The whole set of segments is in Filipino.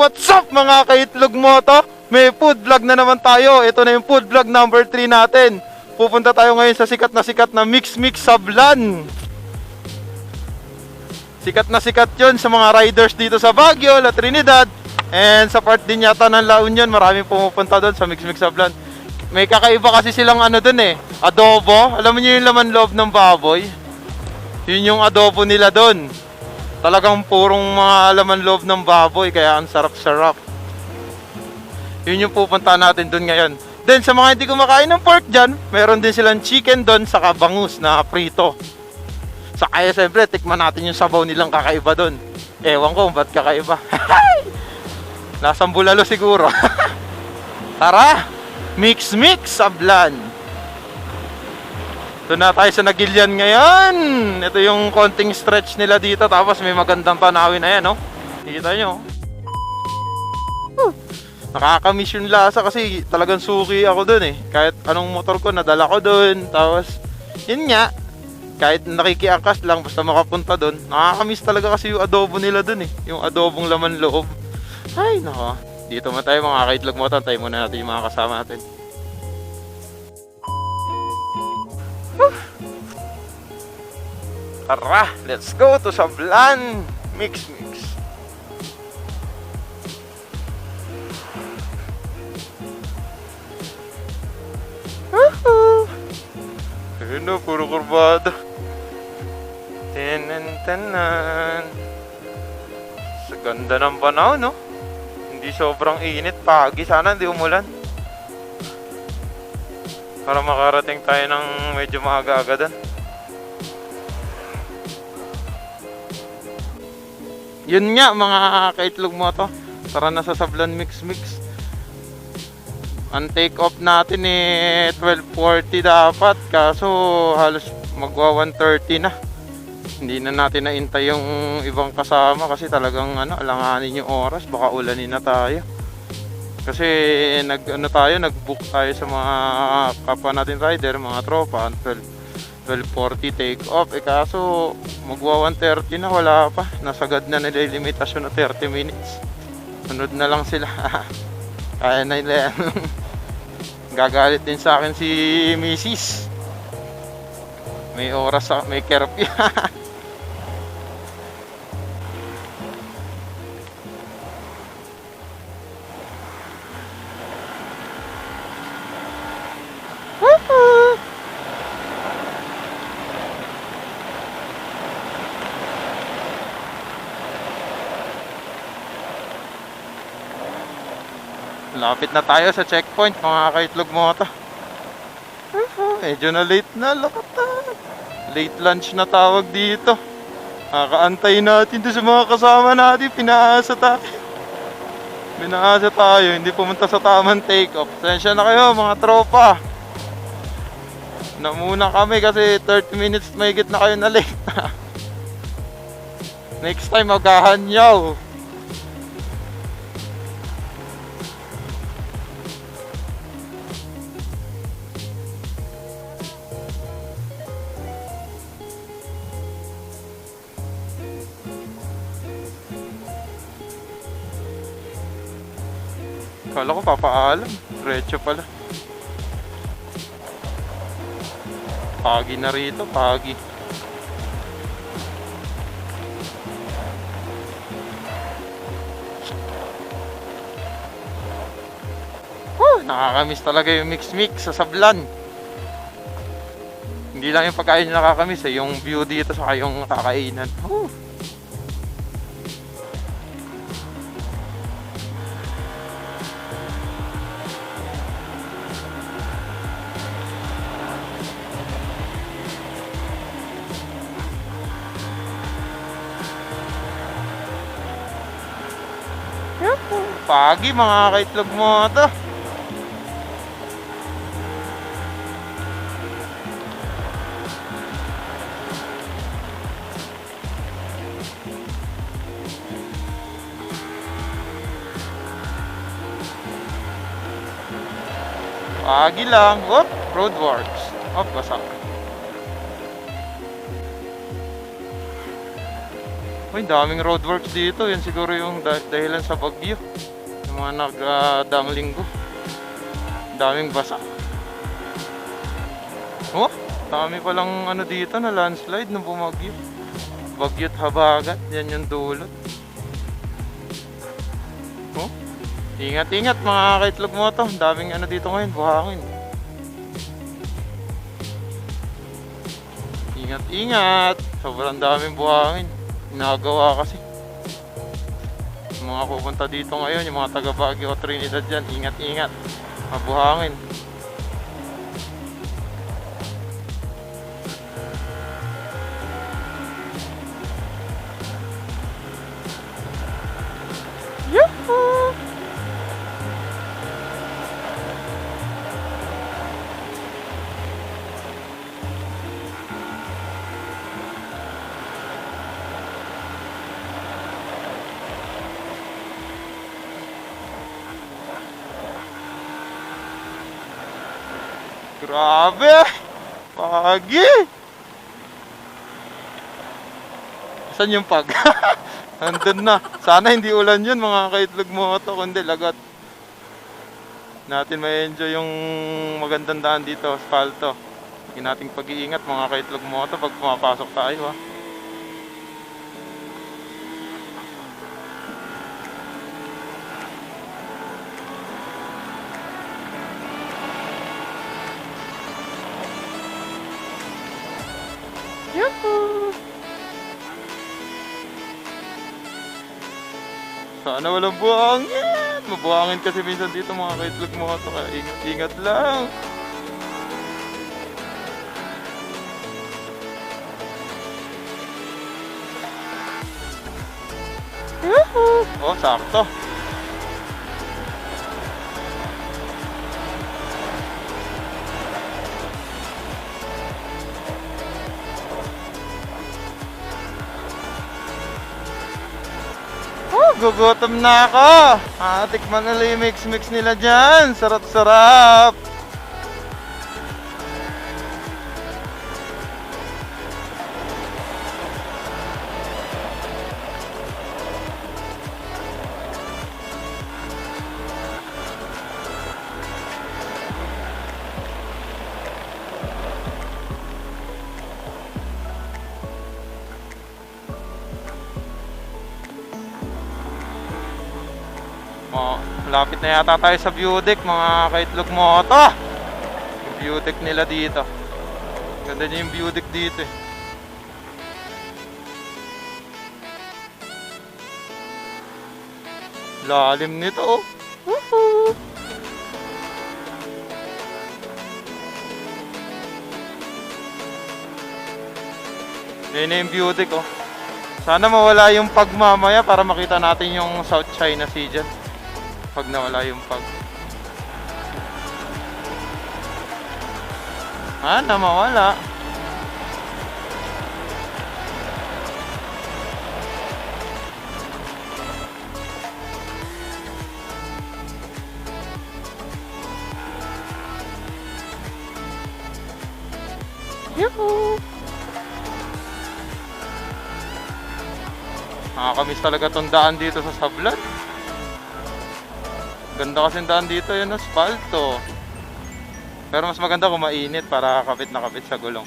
what's up mga kaitlog mo to? May food vlog na naman tayo. Ito na yung food vlog number 3 natin. Pupunta tayo ngayon sa sikat na sikat na Mix Mix Sablan. Sikat na sikat yon sa mga riders dito sa Baguio, La Trinidad. And sa part din yata ng La Union, maraming pumupunta doon sa Mix Mix Sablan. May kakaiba kasi silang ano doon eh, adobo. Alam niyo yung laman loob ng baboy? Yun yung adobo nila doon. Talagang purong mga laman loob ng baboy, kaya ang sarap-sarap. Yun yung pupunta natin doon ngayon. Then sa mga hindi kumakain ng pork dyan, meron din silang chicken doon sa kabangus na prito. Sa kaya siyempre, tikman natin yung sabaw nilang kakaiba doon. Ewan ko ba't kakaiba. Lasang bulalo siguro. Tara! Mix mix sablan! Ito na tayo sa Nagilian ngayon. Ito yung konting stretch nila dito. Tapos may magandang tanawin na yan, no? Kita nyo. Huh. Nakakamiss yung lasa kasi talagang suki ako dun eh. Kahit anong motor ko, nadala ko dun. Tapos, yun nga. Kahit nakikiangkas lang, basta makapunta dun. Nakakamiss talaga kasi yung adobo nila dun eh. Yung adobong laman loob. Ay, nako. Dito mo tayo mga kaitlog mo. Tayo muna natin yung mga kasama natin. Tara, let's go to Sablan Mix Mix. Ayun na, puro kurbada. Tinan, tanan. Sa ganda ng panahon, no? Hindi sobrang init. Pagi, sana hindi umulan. Para makarating tayo ng medyo maaga-aga doon. Yun nga mga kaitlog mo to. Tara na sa Sablan Mix Mix. Ang take off natin eh 12.40 dapat kaso halos magwa 1.30 na. Hindi na natin naintay yung ibang kasama kasi talagang ano, alanganin yung oras baka ulanin na tayo. Kasi nag ano tayo, nag-book tayo sa mga kapwa natin rider, mga tropa, 12 12.40 take off. Eh kaso, magwa 1.30 na, wala pa. Nasagad na nila yung limitasyon na 30 minutes. Sunod na lang sila. Kaya na nila yan. Gagalit din sa akin si Mrs. May oras, sa- may curfew. Lapit na tayo sa checkpoint mga kaitlog mo ito. Medyo na late na, lakatan. Late lunch na tawag dito. Kakaantay natin doon sa mga kasama natin. Pinaasa tayo. Pinaasa tayo, hindi pumunta sa tamang take-off. Sensya na kayo mga tropa. Na muna kami kasi 30 minutes may na kayo na late. Next time maghahanyaw. Kala ko papaalam. Diretso pala. Pagi na rito, pagi. Whew, nakakamiss talaga yung mix-mix sa sablan. Hindi lang yung pagkain nakakamiss eh, yung view dito sa yung kakainan. Whew. Pagi mga kaitlog mo to. Pagi lang. Whoop, roadworks. Oh, basa. Uy, daming roadworks dito. Yan siguro yung dah- dahilan sa bagyo. Yung mga nagdaang linggo. Daming basa. Oh, dami palang ano dito na landslide nung bumagyo. Bagyo't habagat. Yan yung dulot. Oh, ingat-ingat mga kaitlog mo to. Daming ano dito ngayon, buhangin. Ingat-ingat. Sobrang daming buhangin. Ginagawa kasi. Mga pupunta dito ngayon, yung mga taga Baguio o Trinidad dyan, ingat-ingat. Mabuhangin. Saan yung pag? Nandun na. Sana hindi ulan yun mga kaitlog mo to, kundi lagat. Natin may enjoy yung magandang daan dito, asfalto. Hindi nating pag-iingat mga kaitlog mo to pag pumapasok tayo ha. Sana walang buhangin. Mabuhangin kasi minsan dito mga kaitlog mo to. Kaya ingat-ingat lang. Yahoo! Oh, sakto. Gugutom na ako. Ah, tikman nila yung mix-mix nila dyan. Sarap-sarap. Malapit na yata tayo sa view deck mga kaitlog mo to. Yung view deck nila dito. Ganda niya yung view deck dito eh. Lalim nito oh. Woohoo! Yan na yung view deck oh. Sana mawala yung pagmamaya para makita natin yung South China Sea dyan. Pag nawala yung pag. Sana mawala. Yuhu! Nakakamiss talaga tong daan dito sa Sablan. Ganda kasi daan dito yun, asfalto. Pero mas maganda kung mainit para kapit na kapit sa gulong.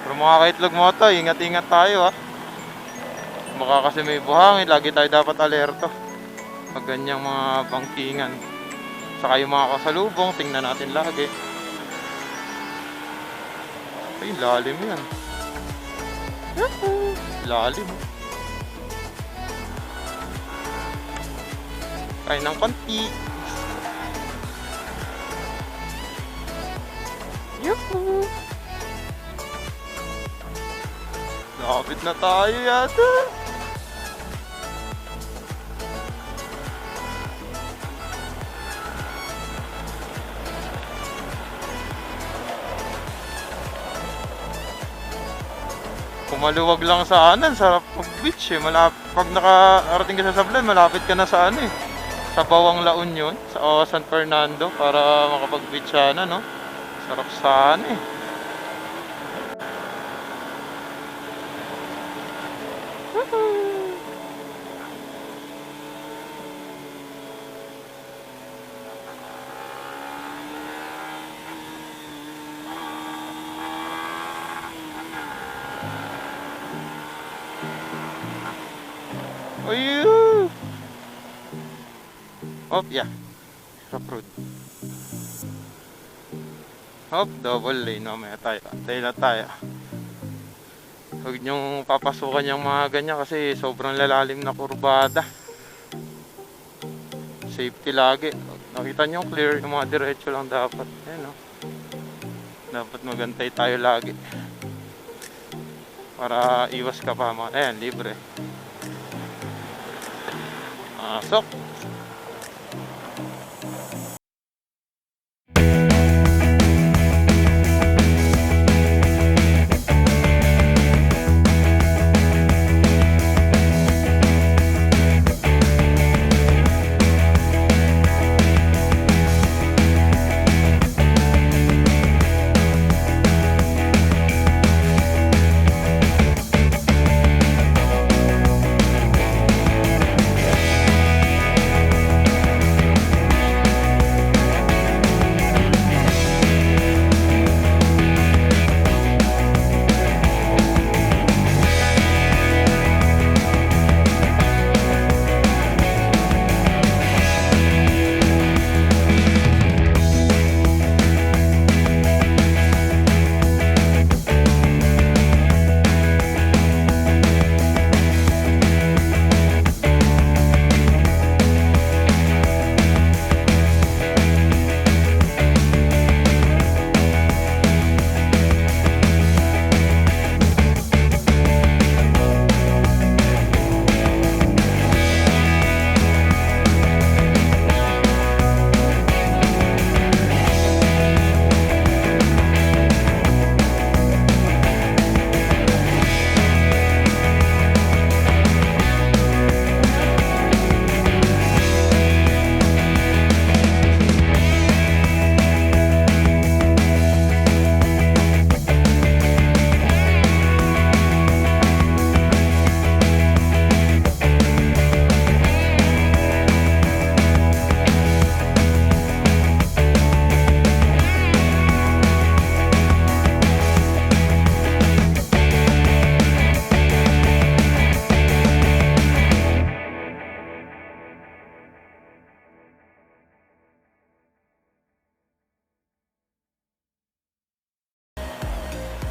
Pero mga kaitlog mo to, ingat-ingat tayo ha. Baka kasi may buhangin, lagi tayo dapat alerto. Pag ganyang mga bangkingan. Saka yung mga kasalubong, tingnan natin lagi. Ay, lalim yan. Lalim. Kain ng konti. Yuhu! Lapit na tayo yata. Kumaluwag lang sa anan, sarap mag-beach eh. Malap pag nakarating ka sa Sablan, malapit ka na sa ano eh sa Bawang La Union sa o, San Fernando para makapag-beach sana no? Sarap sana eh. Ayun! Hop, yeah. Rough road. Hop, double lane. Mamaya tayo. Tayo na tayo. Huwag niyong papasukan yung mga ganyan kasi sobrang lalalim na kurbada. Safety lagi. Nakita niyo clear yung mga diretso lang dapat. Ayan o. Dapat magantay tayo lagi. Para iwas ka pa mga. Ayan, libre. Pasok.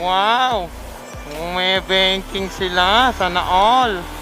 Wow! May banking sila. Sana all.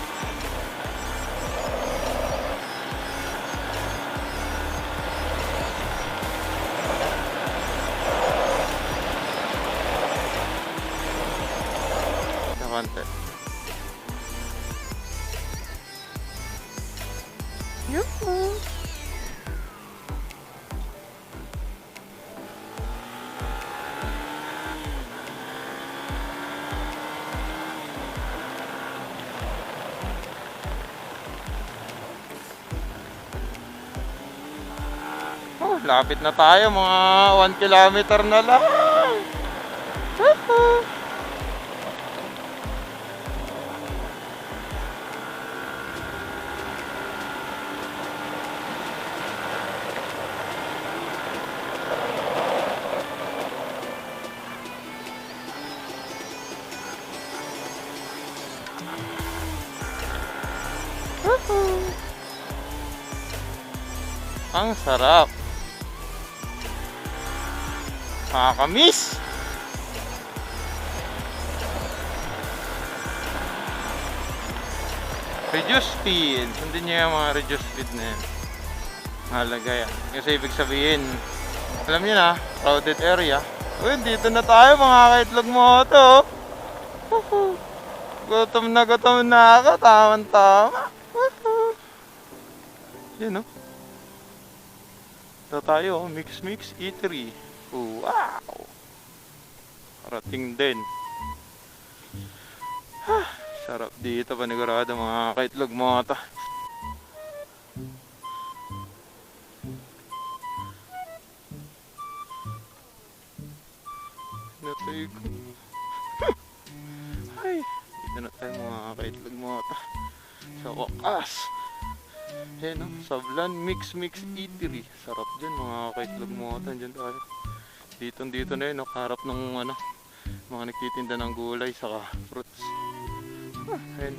Lapit na tayo, mga 1 kilometer na lang. Ang sarap. Nakakamiss. Reduce speed. Sundin niyo yung mga reduce speed na yan. Halaga yan. Kasi ibig sabihin, alam niyo na, crowded area. Uy, dito na tayo mga kaitlog mo to. Woohoo. Gutom na gutom na ako. Tamang tama. Woohoo. Yan o. Ito tayo, oh. mix mix eatery. Wow! Parating din. Ah, sarap dito panigurado mga kaitlog mo ata. Natay ko. Ay, dito na tayo mga kaitlog mo ata. Sa wakas. Ayan o, Sablan Mix Mix Eatery. Sarap dyan mga kaitlog mo ata. Dyan tayo. Dito dito na yun, no? Harap ng ano, mga nagtitinda ng gulay saka fruits. Ah, ayun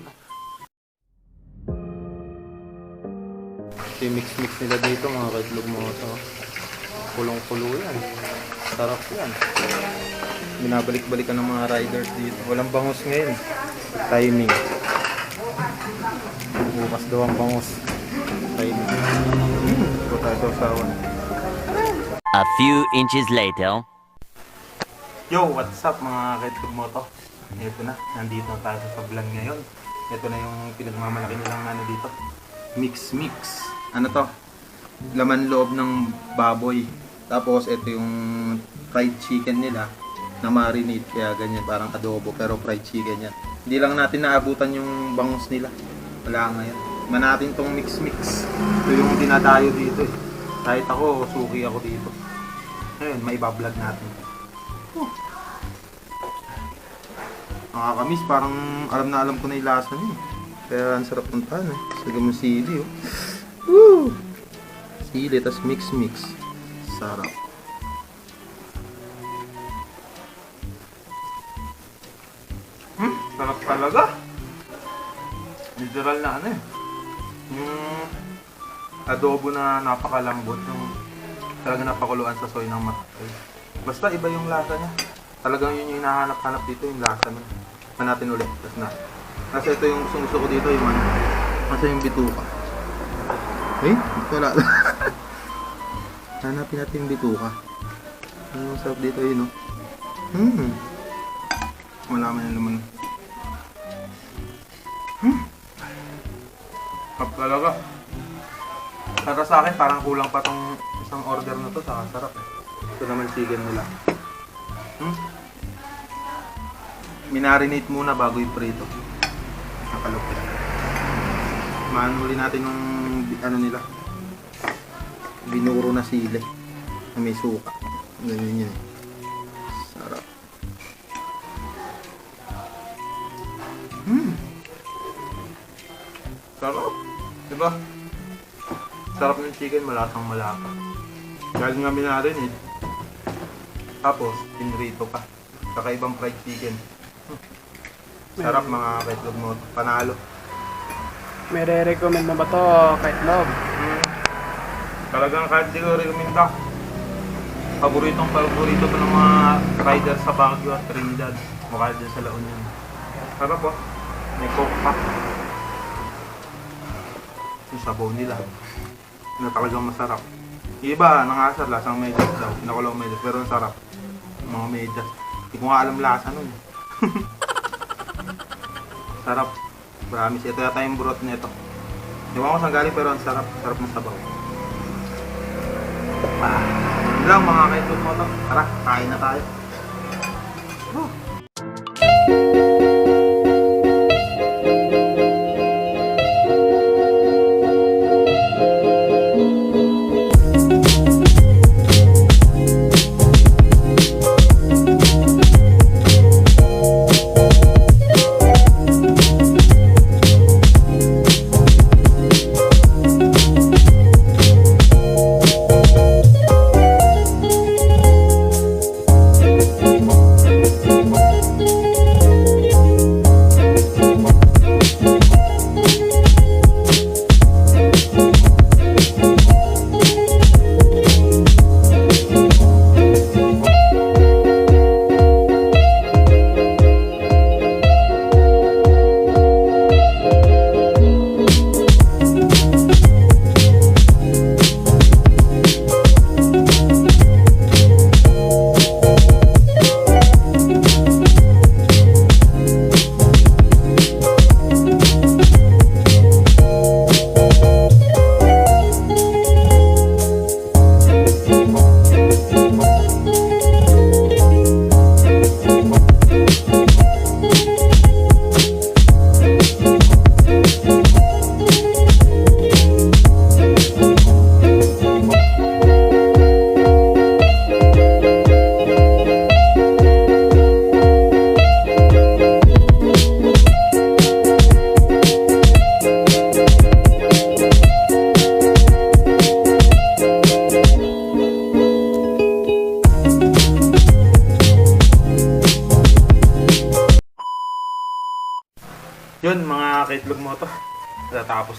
yung mix-mix nila dito mga kaitlog mo ito. Kulong-kulo yan. Sarap yan. Binabalik-balikan ng mga riders dito. Walang bangus ngayon. Timing. Bukas daw ang bangus. Timing. Hmm, ito tayo sa usawan. A few inches later. Yo, what's up mga kaitlog mo to? Ito na, nandito na tayo sa Sablan ngayon. Ito na yung pinagmamalaki nilang ano dito. Mix mix. Ano to? Laman loob ng baboy. Tapos ito yung fried chicken nila na marinate kaya ganyan parang adobo pero fried chicken yan. Hindi lang natin naabutan yung bangus nila. Wala ngayon. Man natin tong mix mix. Ito yung dinadayo dito eh. Kahit ako, suki ako dito. Ngayon, may ibablog natin. Nakakamiss, parang alam na alam ko na yung lasa niya. Kaya ang sarap ng pan eh. Sagam ng sili oh. Woo! Sili, tas mix mix. Sarap. Hmm, sarap talaga. Literal na ano eh. Yung adobo na napakalambot. Yung talaga napakuluan sa soy ng matay. Basta iba yung lasa niya. Talagang yun yung hinahanap-hanap dito, yung lasa niya. Pa natin ulit. Tapos na. Kasi ito yung gusto ko dito, yung ano. Kasi yung bituka. Eh, wala. Hanapin natin yung bituka. Ano yung sarap dito yun, no? Hmm. Wala man yung laman. Hmm. Sarap talaga. Para sa akin, parang kulang pa tong isang order na to sa sarap eh. Ito naman chicken nila. Hmm? Minarinate muna bago i-prito. Nakalupit. Manuli natin yung ano nila. Binuro na sili. Na may suka. Ganyan yun. Sarap. Hmm. Sarap. Diba? Sarap ng chicken, malasang malasa. Dahil nga minarinate. Tapos, pinrito pa. Kakaibang fried chicken. Hmm. Sarap mga kaitlog mo. Panalo. May re-recommend mo ba to kahit love? Hmm. Talagang kahit di ko recommend ka. Paboritong paborito to ng mga riders sa Baguio at Trinidad. Mukha dyan sa La Union. Sarap po. May coke pa. Yung sabaw nila. Na talagang masarap. Yung Iba, nangasar, lasang medyas daw. Pinakulong medyas, pero ang sarap. Mga medyas. Hindi ko nga alam lasa nun. sarap. Promise. Ito yata yung broth nito. Ewan ko saan galing pero ang sarap. Sarap ng sabaw. Ah, yun lang mga mo to. Tara, kain na tayo. kaitlog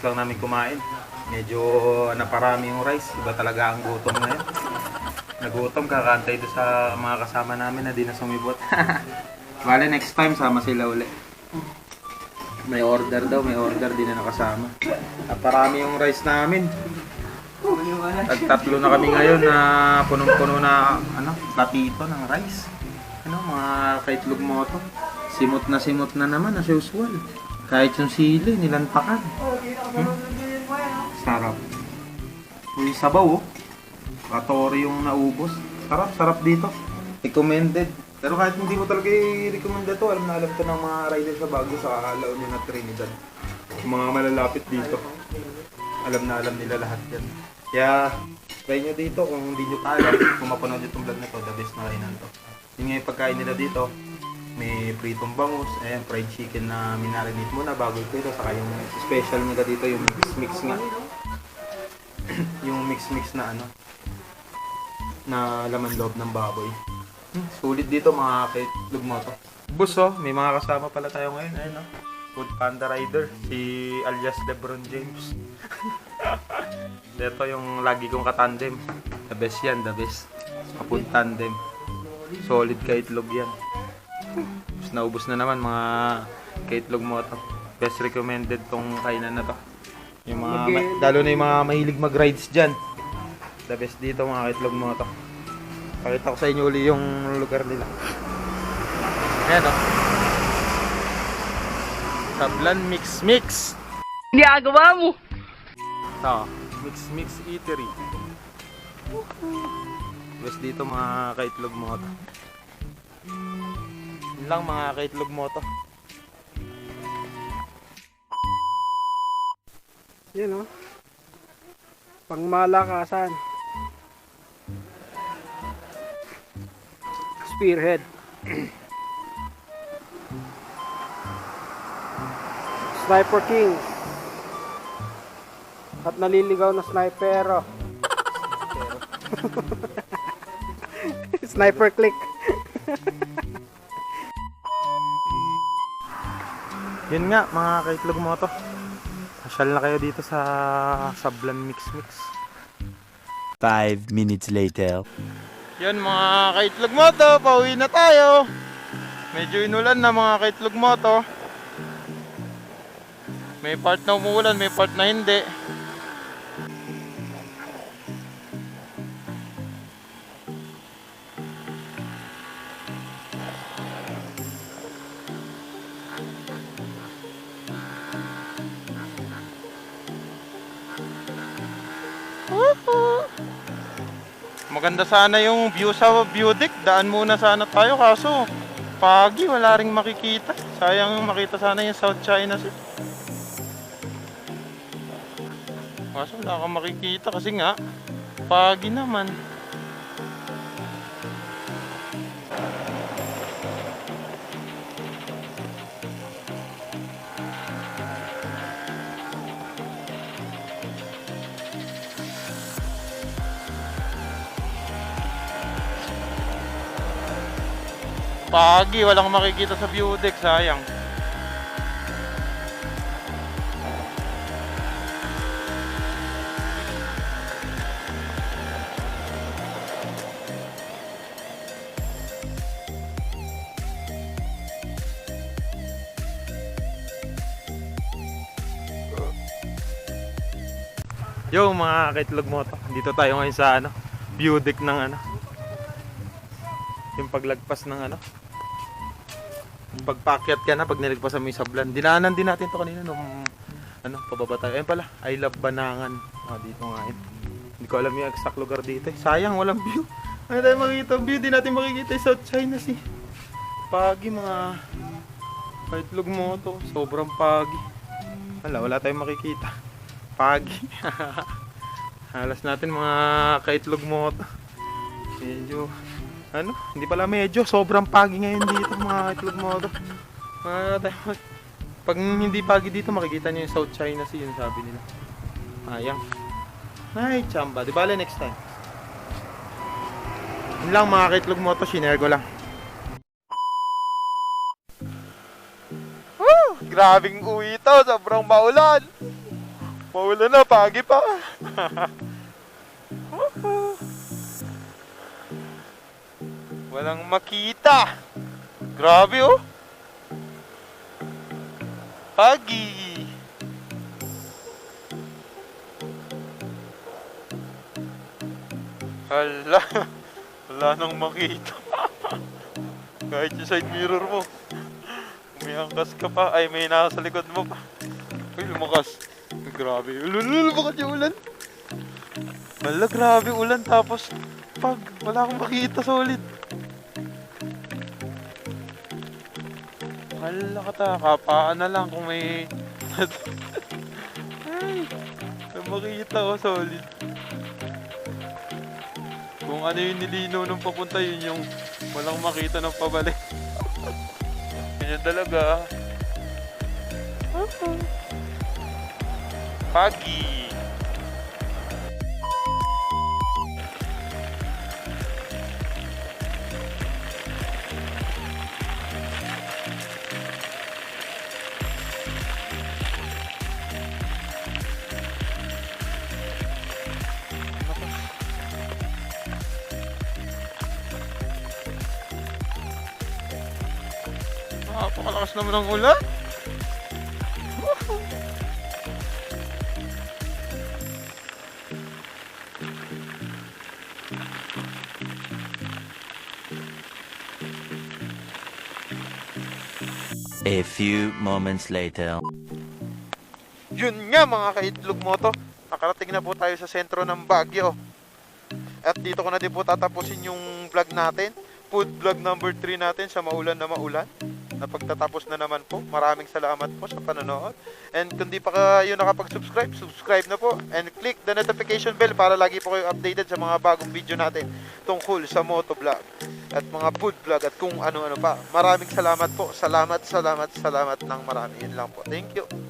Tatapos lang namin kumain. Medyo naparami yung rice. Iba talaga ang gutom ngayon. Nagutom, kakantay doon sa mga kasama namin na di na sumibot. Bale, next time sama sila uli. May order daw, may order, di na nakasama. Naparami yung rice namin. Tag tatlo na kami ngayon na punong-puno na ano, platito ng rice. Ano, mga kaitlog mo to. Simot na simot na naman as usual. Kahit yung sili, nilantakan. Hmm? Sarap. Yung sabaw, oh. Katori yung naubos. Sarap, sarap dito. Recommended. Pero kahit hindi mo talaga i-recommend to, alam na alam to ng mga rider sa Baguio sa La Union at Trinidad. Yung mga malalapit dito. Alam na alam nila lahat yan. Kaya, try nyo dito kung hindi nyo alam. Kung mapanood itong vlog na to, the best na kainan to. Yun nga yung pagkain nila dito. May pritong bangus, ayan, fried chicken na minarinate muna bago ito. Saka yung special nila dito, yung mix-mix nga. yung mix-mix na ano, na laman loob ng baboy. Hmm, sulit dito mga kaitlog mo to. Bus oh, may mga kasama pala tayo ngayon. Ayun oh. Food Panda Rider, si alias Lebron James. Ito yung lagi kong katandem. The best yan, the best. Kapun tandem. Solid kaitlog yan. Tapos naubos na naman mga kaitlog mo to. Best recommended tong kainan na to. Yung mga, ma- lalo na yung mga mahilig mag-rides dyan. The best dito mga kaitlog mo to. Pakita ko sa inyo uli yung lugar nila. Ayan o. Sablan Mix Mix. Ginagawa mo! Ito, Mix Mix Eatery. Best dito mga kaitlog mo to. Lang mga kaitlog mo to. Yan oh. Pangmalakasan. Spearhead. Sniper King. At naliligaw na snipero. Sniper click. Yun nga mga kaitlog mo to. Pasyal na kayo dito sa Sablan Mix Mix. Five minutes later. Yan mga kaitlog mo to, pauwi na tayo. Medyo inulan na mga kaitlog mo to. May part na umuulan, may part na hindi. Maganda sana yung view sa view deck. Daan muna sana tayo kaso pagi wala ring makikita. Sayang makita sana yung South China Sea. Kaso wala kang makikita kasi nga pagi naman. Pagi, walang makikita sa view deck, sayang. Yo mga kaitlog mo to. Dito tayo ngayon sa ano, view deck ng ano. Yung paglagpas ng ano. Pagpakyat ka na pag nilagpasan mo yung sablan. Dinaanan din natin to kanina nung ano, pababa tayo. Ayun pala, I love Banangan. Ah, dito nga yun. Hindi ko alam yung exact lugar dito. eh. Sayang, walang view. Ano tayo makikita view? Di natin makikita yung South China Sea. Pagi mga kaitlog mo to. Sobrang pagi. Wala, wala tayong makikita. Pagi. Halas natin mga kaitlog mo to. Medyo, ano, hindi pala medyo, sobrang pagi ngayon dito mga kaitlog mo to. Pag hindi pagi dito, makikita niyo yung South China Sea, yung sabi nila. Ayang. Ay, chamba. Di bale next time. Yun lang mga kaitlog mo to, shinare lang. Woo! grabing uwi ito, sobrang maulan. Maulan na, pagi pa. Walang makita. Grabe oh. Pagi. Hala. Wala nang makita. Kahit yung side mirror mo. May angkas ka pa. Ay, may nasa likod mo pa. Uy, lumakas. Grabe. Ululul, bakit yung ulan? Hala, grabe ulan. Tapos, pag wala akong makita solid. Hala ka ta. Kapaan na lang kung may... Ay, may makita ko solid. Kung ano yung nilinaw nung papunta, yun yung walang makita ng pabalik. Ganyan talaga. Pagi. Napakalakas naman ng ulan. A few moments later. Yun nga mga kaitlog mo to. Nakarating na po tayo sa sentro ng Baguio. At dito ko na din po tatapusin yung vlog natin. Food vlog number 3 natin sa maulan na maulan. Na pagtatapos na naman po. Maraming salamat po sa panonood. And kung di pa kayo nakapag-subscribe, subscribe na po. And click the notification bell para lagi po kayo updated sa mga bagong video natin tungkol sa moto vlog at mga food vlog at kung ano-ano pa. Maraming salamat po. Salamat, salamat, salamat ng marami. Yun lang po. Thank you.